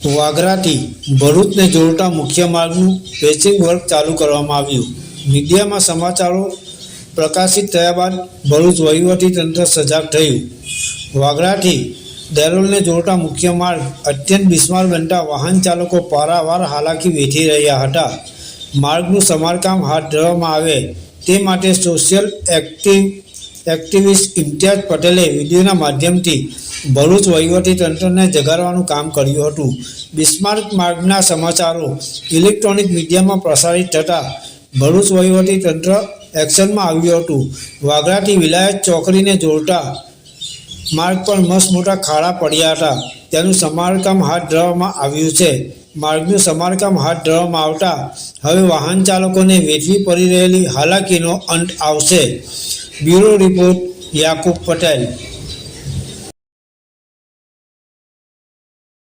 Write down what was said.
વાગરાથી ભરૂચને જોડતા મુખ્ય માર્ગનું પેચિંગ વર્ક ચાલુ કરવામાં આવ્યું. મીડિયામાં સમાચારો પ્રકાશિત થયા બાદ ભરૂચ તંત્ર સજાગ થયું. વાગરાથી દેરોલને જોડતા મુખ્ય માર્ગ અત્યંત બિસ્માર બનતા વાહન ચાલકો પારાવાર હાલાકી વેઠી રહ્યા હતા. માર્ગનું સમારકામ હાથ ધરવામાં આવે તે માટે સોશિયલ એક્ટિવ એક્ટિવિસ્ટ ઇમ્તિયાઝ પટેલે વિડીયોના માધ્યમથી ભરૂચ તંત્રને જગાડવાનું કામ કર્યું હતું. બિસ્માર્ક માર્ગના સમાચારો ઇલેક્ટ્રોનિક મીડિયામાં પ્રસારિત થતાં ભરૂચ તંત્ર એક્શનમાં આવ્યું હતું. વાગરાથી વિલાયત ચોકડીને જોડતા માર્ગ પર મસ્ત મોટા ખાડા પડ્યા હતા. તેનું સમારકામ હાથ ધરવામાં આવ્યું છે. માર્ગનું સમારકામ હાથ ધરવામાં આવતા હવે વાહન ચાલકોને વેઠવી પડી રહેલી હાલાકીનો અંત આવશે. Bureau report Yakub Patel.